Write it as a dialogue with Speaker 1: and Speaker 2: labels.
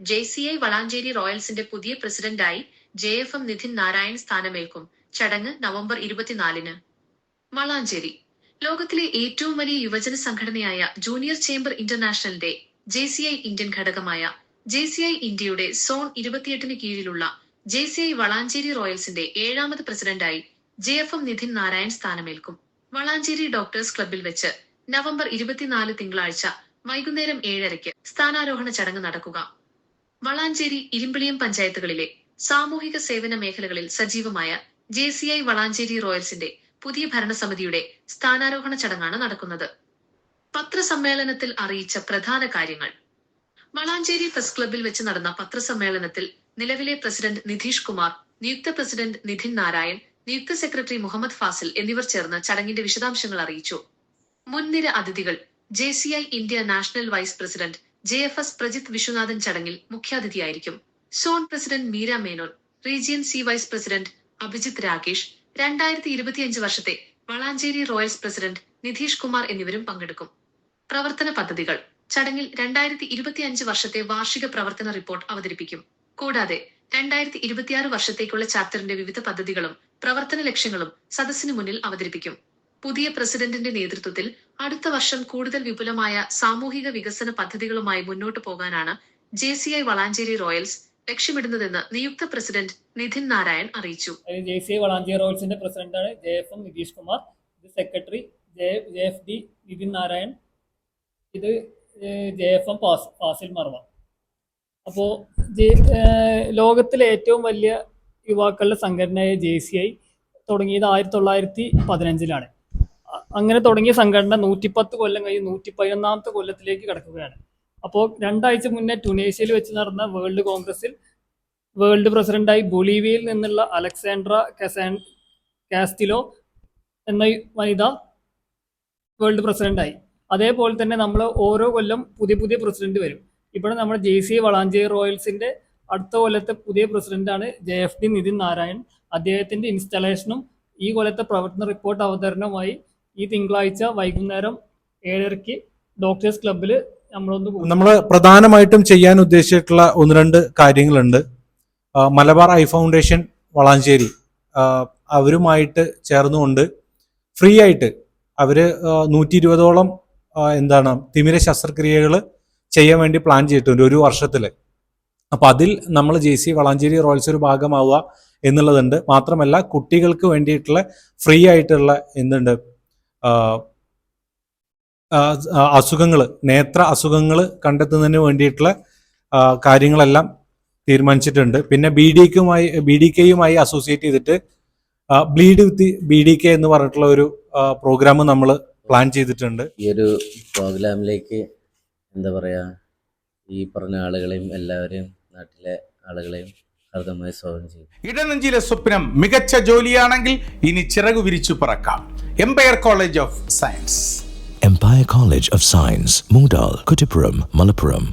Speaker 1: J C I Valanchery റോയൽസിന്റെ പുതിയ പ്രസിഡന്റായി J F M Nidhin Narayan സ്ഥാനമേൽക്കും. ചടങ്ങ് നവംബർ ഇരുപത്തിനാലിന്. വളാഞ്ചേരി. ലോകത്തിലെ ഏറ്റവും വലിയ യുവജന സംഘടനയായ ജൂനിയർ ചേംബർ ഇന്റർനാഷണലിന്റെ ജെ സി ഐ ഇന്ത്യൻ ഘടകമായ ജെ സി ഐ ഇന്ത്യയുടെ സോൺ ഇരുപത്തിയെട്ടിന് കീഴിലുള്ള ജെ സി ഐ വളാഞ്ചേരി റോയൽസിന്റെ ഏഴാമത് പ്രസിഡന്റായി J F M Nidhin Narayan സ്ഥാനമേൽക്കും. Valanchery doctors ക്ലബിൽ വെച്ച് നവംബർ ഇരുപത്തിനാല് തിങ്കളാഴ്ച വൈകുന്നേരം ഏഴരയ്ക്ക് സ്ഥാനാരോഹണ ചടങ്ങ് നടക്കുക. വളാഞ്ചേരി ഇരുമ്പിളിയം പഞ്ചായത്തുകളിലെ സാമൂഹിക സേവന മേഖലകളിൽ സജീവമായ ജെ സി ഐ വളാഞ്ചേരി റോയൽസിന്റെ പുതിയ ഭരണസമിതിയുടെ സ്ഥാനാരോഹണ ചടങ്ങാണ് നടക്കുന്നത്. പത്രസമ്മേളനത്തിൽ അറിയിച്ച പ്രധാന കാര്യങ്ങൾ. വളാഞ്ചേരി പ്രസ് ക്ലബിൽ വെച്ച് നടന്ന പത്രസമ്മേളനത്തിൽ നിലവിലെ പ്രസിഡന്റ് നിധീഷ് കുമാർ നിയുക്ത പ്രസിഡന്റ് നിധിൻ നാരായൺ നിയുക്ത സെക്രട്ടറി മുഹമ്മദ് ഫാസിൽ എന്നിവർ ചേർന്ന് ചടങ്ങിന്റെ വിശദാംശങ്ങൾ അറിയിച്ചു. മുൻനിര അതിഥികൾ J India national vice president J F S Prajith Viswanathan ചടങ്ങിൽ മുഖ്യാതിഥിയായിരിക്കും. Zone president Meera Menon region C vice president Abhijith Rakesh രണ്ടായിരത്തി ഇരുപത്തിയഞ്ച് വർഷത്തെ വളാഞ്ചേരി റോയൽസ് പ്രസിഡന്റ് നിധീഷ് കുമാർ എന്നിവരും പങ്കെടുക്കും. പ്രവർത്തന പദ്ധതികൾ. ചടങ്ങിൽ രണ്ടായിരത്തി ഇരുപത്തിയഞ്ച് വർഷത്തെ വാർഷിക പ്രവർത്തന റിപ്പോർട്ട് അവതരിപ്പിക്കും. കൂടാതെ രണ്ടായിരത്തി ഇരുപത്തിയാറ് വർഷത്തേക്കുള്ള ചാപ്റ്ററിന്റെ വിവിധ പദ്ധതികളും പ്രവർത്തന ലക്ഷ്യങ്ങളും സദസ്സിന് മുന്നിൽ അവതരിപ്പിക്കും. പുതിയ പ്രസിഡന്റിന്റെ നേതൃത്വത്തിൽ അടുത്ത വർഷം കൂടുതൽ വിപുലമായ സാമൂഹിക വികസന പദ്ധതികളുമായി മുന്നോട്ടു പോകാനാണ് J C I Valanchery Royals ലക്ഷ്യമിടുന്നതെന്ന് നിയുക്ത പ്രസിഡന്റ് നിധിൻ നാരായൺ അറിയിച്ചു.
Speaker 2: ജെ സി ഐ വളാഞ്ചേരി റോയൽസിന്റെ പ്രസിഡന്റാണ് J F M Nitheesh Kumar ഇത് secretary J F D Nithin Narayan ഇത് J F M Fazil Marva. അപ്പോൾ ലോകത്തിലെ ഏറ്റവും വലിയ യുവാക്കളുടെ സംഘടനയായ ജെ സി ഐ തുടങ്ങിയത് ആയിരത്തി തൊള്ളായിരത്തി പതിനഞ്ചിലാണ്. അങ്ങനെ തുടങ്ങിയ സംഘടന നൂറ്റിപ്പത്ത് കൊല്ലം കഴിഞ്ഞ് നൂറ്റി പതിനൊന്നാമത്തെ കൊല്ലത്തിലേക്ക് കിടക്കുകയാണ്. അപ്പോൾ രണ്ടാഴ്ച മുന്നേ ടുനേഷ്യയിൽ വെച്ച് നടന്ന വേൾഡ് കോൺഗ്രസിൽ വേൾഡ് പ്രസിഡന്റായി ബൊളീവിയയിൽ നിന്നുള്ള അലക്സാൻഡ്ര കസാൻ കാസ്റ്റിലോ എന്ന വനിത വേൾഡ് പ്രസിഡന്റായി. അതേപോലെ തന്നെ നമ്മൾ ഓരോ കൊല്ലം പുതിയ പുതിയ പ്രസിഡന്റ് വരും. ഇവിടെ നമ്മുടെ ജെ സി വളാഞ്ചേരി റോയൽസിന്റെ അടുത്ത കൊല്ലത്തെ പുതിയ പ്രസിഡന്റാണ് J F D Nithin Narayan. അദ്ദേഹത്തിന്റെ ഇൻസ്റ്റലേഷനും ഈ കൊല്ലത്തെ പ്രവർത്തന റിപ്പോർട്ട് അവതരണവുമായി ഈ തിങ്കളാഴ്ച വൈകുന്നേരം ഏഴരയ്ക്ക് ഡോക്ടേഴ്സ് ക്ലബ്ബിൽ നമ്മളൊന്ന്.
Speaker 3: നമ്മൾ പ്രധാനമായിട്ടും ചെയ്യാൻ ഉദ്ദേശിച്ചിട്ടുള്ള ഒന്ന് രണ്ട് കാര്യങ്ങളുണ്ട്. മലബാർ ഐ ഫൗണ്ടേഷൻ വളാഞ്ചേരി അവരുമായിട്ട് ചേർന്നുകൊണ്ട് ഫ്രീ ആയിട്ട് അവർ നൂറ്റി ഇരുപതോളം എന്താണ് തിമിര ശസ്ത്രക്രിയകൾ ചെയ്യാൻ വേണ്ടി പ്ലാൻ ചെയ്തിട്ടുണ്ട് ഒരു വർഷത്തിൽ അപ്പം അതിൽ നമ്മൾ ജെ സി വളാഞ്ചേരി റോയൽസ് ഒരു ഭാഗമാവുക എന്നുള്ളതുണ്ട്. മാത്രമല്ല കുട്ടികൾക്ക് വേണ്ടിയിട്ടുള്ള ഫ്രീ ആയിട്ടുള്ള എന്തുണ്ട് അസുഖങ്ങൾ നേത്ര അസുഖങ്ങൾ കണ്ടെത്തുന്നതിന് വേണ്ടിയിട്ടുള്ള കാര്യങ്ങളെല്ലാം തീരുമാനിച്ചിട്ടുണ്ട്. പിന്നെ ബി ഡി കെയുമായി ബി ഡി കെയുമായി അസോസിയേറ്റ് ചെയ്തിട്ട് bleed with B D K എന്ന് പറഞ്ഞിട്ടുള്ള ഒരു പ്രോഗ്രാം നമ്മൾ പ്ലാൻ ചെയ്തിട്ടുണ്ട്.
Speaker 4: ഈ ഒരു പ്രോഗ്രാമിലേക്ക് എന്താ പറയുക ഈ പറഞ്ഞ ആളുകളെയും എല്ലാവരെയും നാട്ടിലെ ആളുകളെയും ഹൃദയമായി സ്വാഗതം ചെയ്യും
Speaker 5: ഇടനെഞ്ചിലെ സ്വപ്നം മികച്ച ജോലിയാണെങ്കിൽ ഇനി ചിറകു വിരിച്ചു പറക്കാം. Empire college of science
Speaker 6: Empire College of Science, Moondal, Kuttipuram, Malappuram.